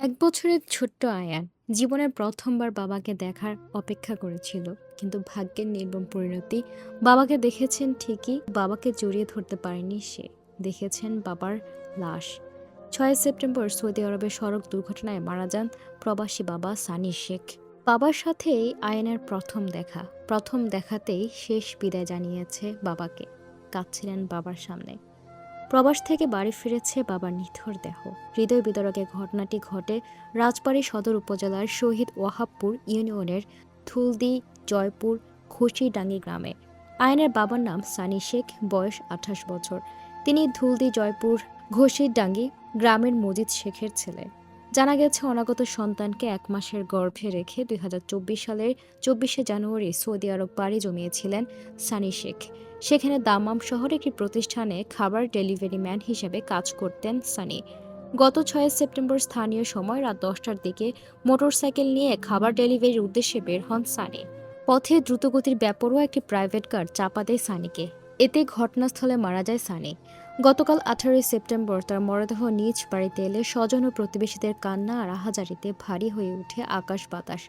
এক বছরের ছোট্ট আয়ান জীবনের প্রথমবার বাবাকে দেখার অপেক্ষা করেছিল, কিন্তু ভাগ্যের নির্মম পরিণতি বাবাকে দেখেছেন ঠিকই, বাবাকে জড়িয়ে ধরতে পারেনি সে। দেখেছেন বাবার লাশ। ছয় সেপ্টেম্বর সৌদি আরবের সড়ক দুর্ঘটনায় মারা যান প্রবাসী বাবা সানি শেখ। বাবার সাথেই আয়নের প্রথম দেখা, প্রথম দেখাতেই শেষ বিদায় জানিয়েছে বাবাকে। কাঁদছিলেন বাবার সামনে। প্রবাস থেকে বাড়ি ফিরেছে বাবার নিথর দেহ। হৃদয় বিতরকের ঘটনাটি ঘটে রাজবাড়ী সদর উপজেলার শহীদ ওয়াহাবপুর ইউনিয়নের থুলদি, জয়পুর, খুশিডাঙ্গি গ্রামে। আয়নের বাবার নাম সানি শেখ, বয়স আঠাশ বছর। তিনি ধুলদি জয়পুর ঘষিরডাঙ্গি গ্রামের মজিদ শেখের ছেলে। জানা গেছে, অনাগত সন্তানকে এক মাসের গর্ভে রেখে দুই হাজার চব্বিশ সালের চব্বিশে জানুয়ারি সৌদি আরব পাড়ি জমিয়েছিলেন সানি শেখ। সেখানে দামাম শহরে একটি প্রতিষ্ঠানে খাবার ডেলিভারি ম্যান হিসেবে কাজ করতেন সানি। গত ছয় সেপ্টেম্বর স্থানীয় সময় রাত দশটার দিকে মোটরসাইকেল নিয়ে খাবার ডেলিভারির উদ্দেশ্যে বের হন সানি। পথে দ্রুতগতির ব্যাপারও একটি প্রাইভেট কার চাপা দেয় সানিকে। এতে ঘটনাস্থলে মারা যায় সানি। গতকাল আঠারোই সেপ্টেম্বর তার মরদেহ নিজ বাড়িতে এলে স্বজন ও প্রতিবেশীদের কান্না আর আহাজারিতে ভারী হয়ে উঠে আকাশ বাতাস।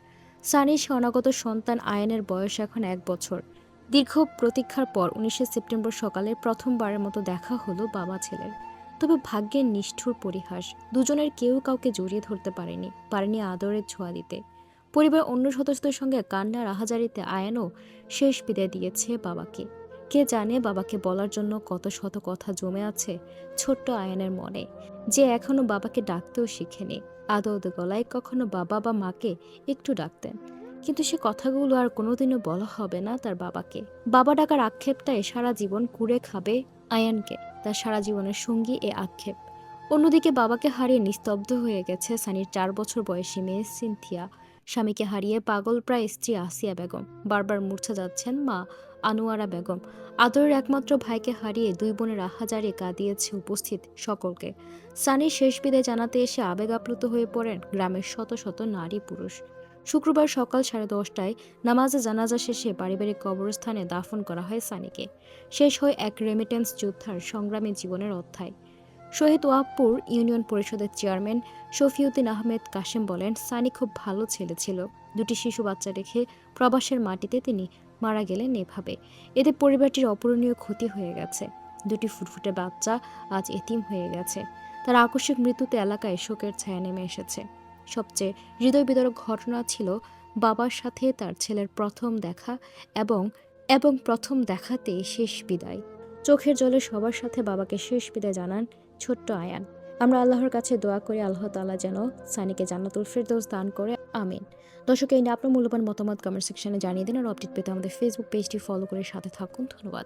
সানির শরণাগত সন্তান আয়নের বয়স এখন এক বছর। দীর্ঘ প্রতীক্ষার পর উনিশে সেপ্টেম্বর সকালে প্রথমবারের মতো দেখা হলো বাবা ছেলের। তবে ভাগ্যের নিষ্ঠুর পরিহাস, দুজনের কেউ কাউকে জড়িয়ে ধরতে পারেনি পারেনি আদরের ছোঁয়া দিতে। পরিবার অন্য সদস্যদের সঙ্গে কান্নার আহাজারিতে আয়ানও শেষ বিদায় দিয়েছে বাবাকে। কে জানে বাবাকে বলার জন্য কত শত কথা জমে আছে ছোট্ট আয়ানের মনে। যে এখনও বাবাকে ডাকতেও শিখেনি। আদৌ গলায় কখনো বাবা বা মাকে একটু ডাকতেন। কিন্তু সে কথাগুলো আর কোনোদিনও বলা হবে না তার বাবাকে। বাবা ডাকার আক্ষেপটাই সারা জীবন কুড়ে খাবে আয়ানকে, তার সারা জীবনের সঙ্গী এ আক্ষেপ। অন্যদিকে বাবাকে হারিয়ে নিস্তব্ধ হয়ে গেছে সানির চার বছর বয়সী মেয়ে সিনথিয়া। স্বামীকে হারিয়ে পাগল প্রায় স্ত্রী আসিয়া বেগম। বারবার মূর্ছা যাচ্ছেন মা আনোয়ারা বেগম। আদরের একমাত্র ভাইকে হারিয়ে দুই বোনের আহাজারে কাঁদিয়েছে উপস্থিত সকলকে। সানির শেষ বিদায় জানাতে এসে আবেগ আপ্লুত হয়ে পড়েন গ্রামের শত শত নারী পুরুষ। শুক্রবার সকাল সাড়ে দশটায় নামাজে জানাজা শেষে পারিবারিক কবরস্থানে দাফন করা হয় সানিকে। শেষ হয় এক রেমিটেন্স যোদ্ধার সংগ্রামী জীবনের অধ্যায়। শহীদ ওয়াবপুর ইউনিয়ন পরিষদের চেয়ারম্যান শফিউদ্দিন আহমেদ কাশেম বলেন, সানি খুব ভালো ছেলে ছিল। দুটি শিশু বাচ্চা রেখে প্রবাসের মাটিতে তিনি মারা গেলেন এভাবে। এতে পরিবারটির অপূরণীয় ক্ষতি হয়ে গেছে। দুটি ফুটফুটে বাচ্চা আজ এতিম হয়ে গেছে। তার আকস্মিক মৃত্যুতে এলাকায় শোকের ছায়া নেমে এসেছে। সবচেয়ে হৃদয় বিদারক ঘটনা ছিল বাবার সাথে তার ছেলের প্রথম দেখা এবং এবং প্রথম দেখাতে শেষ বিদায়। চোখের জলে সবার সাথে বাবাকে শেষ বিদায় জানান ছোট্ট আয়ান। আমরা আল্লাহর কাছে দোয়া করি, আল্লাহ তালা যেন সানিকে জান্নাতুল ফেরদৌস দান করে, আমিন। দর্শক, এই নিয়ে আপনার মূল্যবান মতামত কমেন্ট সেকশনে জানিয়ে দিন আর আপডেট পেতে আমাদের ফেসবুক পেজটি ফলো করে সাথে থাকুন। ধন্যবাদ।